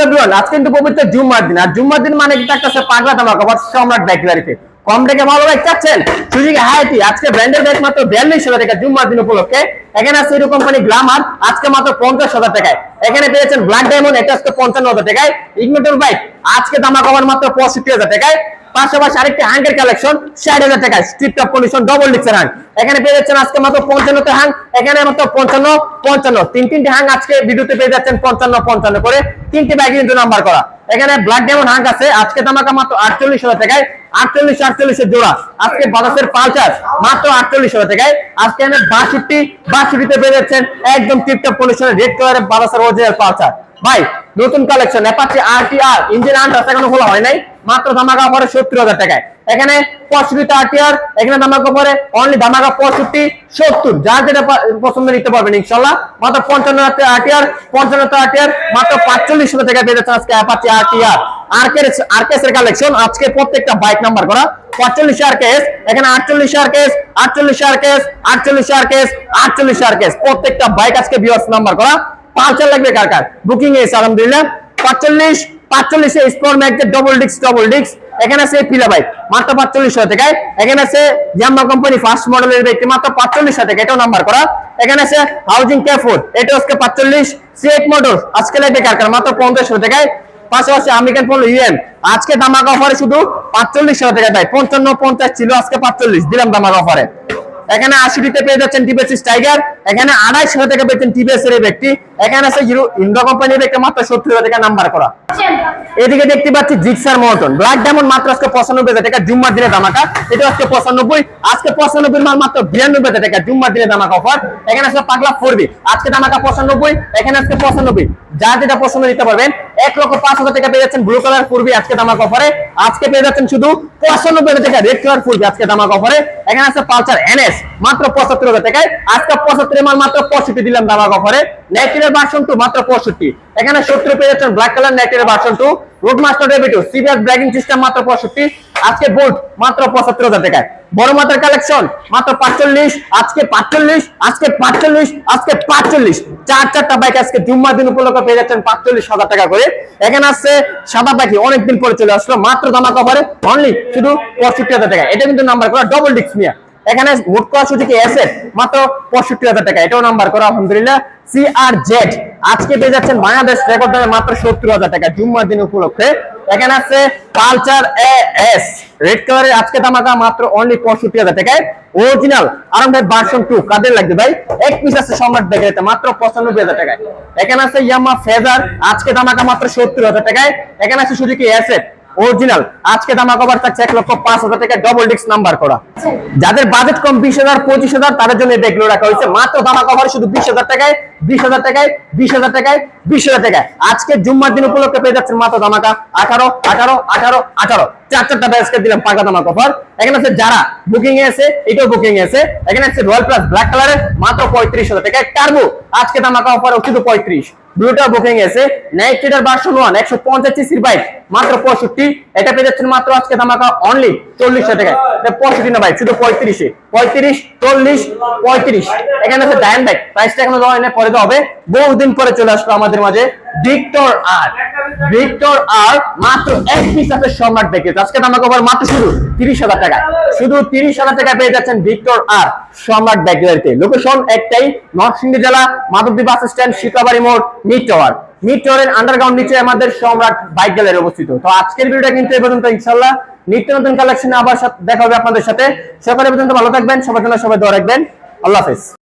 Everyone আজকে কিন্তু পবিত্র জুম্মার দিন। আর জুম্মার দিন মানে কিন্তু একটা পাগলা তামা কভার সম্রাট ব্যাকলারিফে কম ভালো ব্যাগ চাচ্ছেন? সুযোগে হায়াতি, আজকে ব্র্যান্ডের ব্যাগ মাত্র বিয়াল্লিশ হাজার টাকা জুম্মার দিন উপলক্ষে। এখানে আছে হিরো কোম্পানি গ্লামার আজকে মাত্র পঞ্চাশ হাজার টাকায়। এখানে পেয়েছেন ব্ল্যাক ডায়মন্ড এটা আজকে পঞ্চান্ন হাজার টাকায়। ইগনোটর বাইক আজকে দামা কভার মাত্র পঁয়ষট্টি হাজার টাকায়। পাশাপাশি আরেকটি হ্যাঙ্গের কালেকশন ষাট হাজার টাকায়। স্ট্রিপ টপ কন্ডিশন ডবল ডিক্সের হ্যাং এখানে পেয়ে যাচ্ছেন আজকে মাত্র পঞ্চান্নতে হ্যাং এখানে মাত্র পঞ্চান্ন পঞ্চান্ন। তিন তিনটে হ্যাং আজকে ভিডিওতে পেয়ে যাচ্ছেন পঞ্চান্ন পঞ্চান্ন করে। তিনটি ব্যাগ কিন্তু নাম্বার করা। এখানে ব্ল্যাক ডেমন হ্যাং আছে, আজকে দামাকা মাত্র আটচল্লিশ হাজার টাকায়। আটচল্লিশ, আটচল্লিশের জোড়া। আজকে বাতাসের পালচার মাত্র আটচল্লিশ টাকায় আজকে এখানে বাষট্টি, বাষট্টিতে যাচ্ছেন একদম টিপটপ রেড কালারের বাতাসের পালচার ভাই, নতুন কালেকশন অ্যাপাচি ইঞ্জিন আন্টাস এখনও খোলা হয় নাই, মাত্র ধামাকা পরে সত্তর হাজার টাকায়। এখানে পঁয়ষট্টি আরটিআর এখানে ধামাকা পরে অনলি ধামাকা পঁয়ষট্টি, সত্তর, যার যেটা পছন্দ নিতে পারবেন ইনশাল্লাহ। মাত্র পঞ্চান্ন আরটিআর পঞ্চান্ন আরটিআর মাত্র পাঁচচল্লিশ হাজার টাকা পেয়ে যাচ্ছে আজকে অ্যাপাচি আরটিআর আরকেএস এখানে আছে এখানে আছে কোম্পানি ফার্স্ট মডেলের মাত্র নাম্বার করা। এখানে আছে এটা সিএট মোটর আজকে লাগবে কার কার? মাত্র পঞ্চাশ হাজার টাকায়। পাশাপাশি আমেরিকান পণ্য আজকে দামাকা অফারে শুধু পাঁচচল্লিশ টাকা দেয়। পঞ্চান্ন, পঞ্চাশ ছিল, আজকে পাঁচচল্লিশ। দিলাম দামাকা অফারে। এখানে আশিটিতে পেয়ে যাচ্ছেন টাইগার এখানে আড়াইশ টাকা পেয়েছেন টিভিএস এর ব্যক্তি। এখানে আছে কোম্পানির ব্যক্তি, মাত্র সত্তর টাকা নাম্বার করা। এদিকে দেখতে পাচ্ছি জিক্সার মটন ব্ল্যাক ডায়মন্ড মাত্র আজকে পঁচানব্বই হাজার টাকা, জুম্মার দিনে দামাকা এটা আজকে পঁচানব্বই। আজকে পঁচানব্বই মাল মাত্র বিরানব্বই হাজার টাকা, জুম্মার দিনে দামাকা অফার। এখানে আছে পাগলা ফোরবি আজকে দামাকা পঁচানব্বই, এখানে আজকে পঁচানব্বই। যা যেটা পছন্দ নিতে পারবেন। এক লক্ষ পাঁচ হাজার টাকা পেয়ে যাচ্ছেন ব্লু কালার ফুরবি আজকে দামাকা অফারে আজকে পেয়ে যাচ্ছেন শুধু পঁচানব্বই হাজার টাকা রেড কালার ফুরবি আজকে দামাকা অফারে এখানে আছে পালসার এনএস, মাত্র পঁচাত্তর হাজার টাকায়। আজকে পঁচাত্তর মাল মাত্র পঁয়ষট্টি দিলাম দামাকা অফারে নেটিভের ভার্সন টু মাত্র পঁয়ষট্টি। এখানে সত্তর পেয়ে যাচ্ছেন ব্ল্যাক কালার নেটিভের ভার্সন টু রোড মাস্টার ডেবিটো সিবিএস ব্রেকিং সিস্টেম মাত্র পঁয়ষট্টি। আজকে বোল্ট মাত্র পঁচাত্তর হাজার টাকায়। বড় মাথার কালেকশন মাত্র পাঁচচল্লিশ, আজকে পাঁচচল্লিশ আজকে পাঁচচল্লিশ আজকে পাঁচচল্লিশ। চার চারটা বাইক আজকে জুম্মার দিন উপলক্ষে পেয়ে যাচ্ছেন পাঁচচল্লিশ হাজার টাকা করে। এখানে আসছে সাদা পাখি অনেকদিন পরে চলে আসলো, মাত্র দামা কভারে অনলি শুধু পঁয়ষট্টি হাজার টাকা। এটা কিন্তু নাম্বার করা ডবল ডিস্ক নিয়ে। এখানে মোট করা সুযোগী অ্যাসেট মাত্র পঁয়ষট্টি হাজার টাকা। এটাও নাম্বার করা, আলহামদুলিল্লাহ। সিআর জেড আজকে পেয়ে যাচ্ছেন বাংলাদেশ রেকর্ড মাত্র সত্তর হাজার টাকা, জুম্মার দিন উপলক্ষে। এখানে আছে পালচার এস রেড কালারের আজকে দামাকা মাত্র অনলি পঁয়ষট্টি হাজার টাকায়। অরিজিনাল আরাম ভাই ভার্সন টু কাদের লাগবে ভাই? এক পিস আছে সম্রাট ব্যাগের মাত্র পঁচানব্বই হাজার টাকায়। এখানে আছে ইয়ামা ফেজার, আজকে দামাকা মাত্র সত্তর হাজার টাকায়। এখানে আছে সুজুকি অ্যাসেট অরিজিনাল। আজকে দামা কভার থাকছে এক লক্ষ পাঁচ হাজার টাকা ডবল ডিস্ক নাম্বার করা। যাদের বাজেট কম বিশ হাজার পঁচিশ হাজার তাদের জন্য ব্যাগগুলো রাখা হয়েছে। মাত্র দামা কভার শুধু বিশ হাজার টাকায় বিশ হাজার টাকায় বিশ হাজার টাকায় বিশ হাজার টাকায়। আজকে জুম্মার দিন উপলক্ষে পেয়ে যাচ্ছেন মাত্র দামাকা আঠারো আঠারো আঠারো আঠারো। চার চারটা ব্যাগকে দিলাম পাকা দামা এখানে আছে যারা বুকিং এ আছে, এটাও বুকিং এ আছে। এখানে আছে রয়্যাল প্লাস ব্ল্যাক মাত্র পঁয়ত্রিশ হাজার টার্বো আজকে অফার শুধু পঁয়ত্রিশ। বুকিং ভার্সন ওয়ান একশো পঞ্চাশ বাইক মাত্র পঁয়ষট্টি। এটা পেয়ে যাচ্ছেন মাত্র আজকে ধামাকা অনলি টাকায়। পঁয়ষট্টি না বাইক শুধু পঁয়ত্রিশে পঁয়ত্রিশ, চল্লিশ, পঁয়ত্রিশ। এখানে আছে ডায়ন বাইক প্রাইসটা এখনও দেওয়া পরে দেওয়া হবে। বহুদিন পরে চলে আসলো আমাদের মাঝে ভিক্টর আর ভিক্টর আর মাত্র এক পিস আছে সম্রাট প্যাকেজ বাস স্ট্যান্ড আন্ডারগ্রাউন্ড নিচে আমাদের সম্রাট বাইক অবস্থিত। তো আজকের ভিডিওটা কিন্তু পর্যন্ত ইনশাল্লাহ নিত্য নতুন কালেকশনে আবার দেখা হবে আপনাদের সাথে। সকালে পর্যন্ত ভালো থাকবেন, সবার জন্য সবাই দোয়া রাখবেন। আল্লাহ হাফেজ।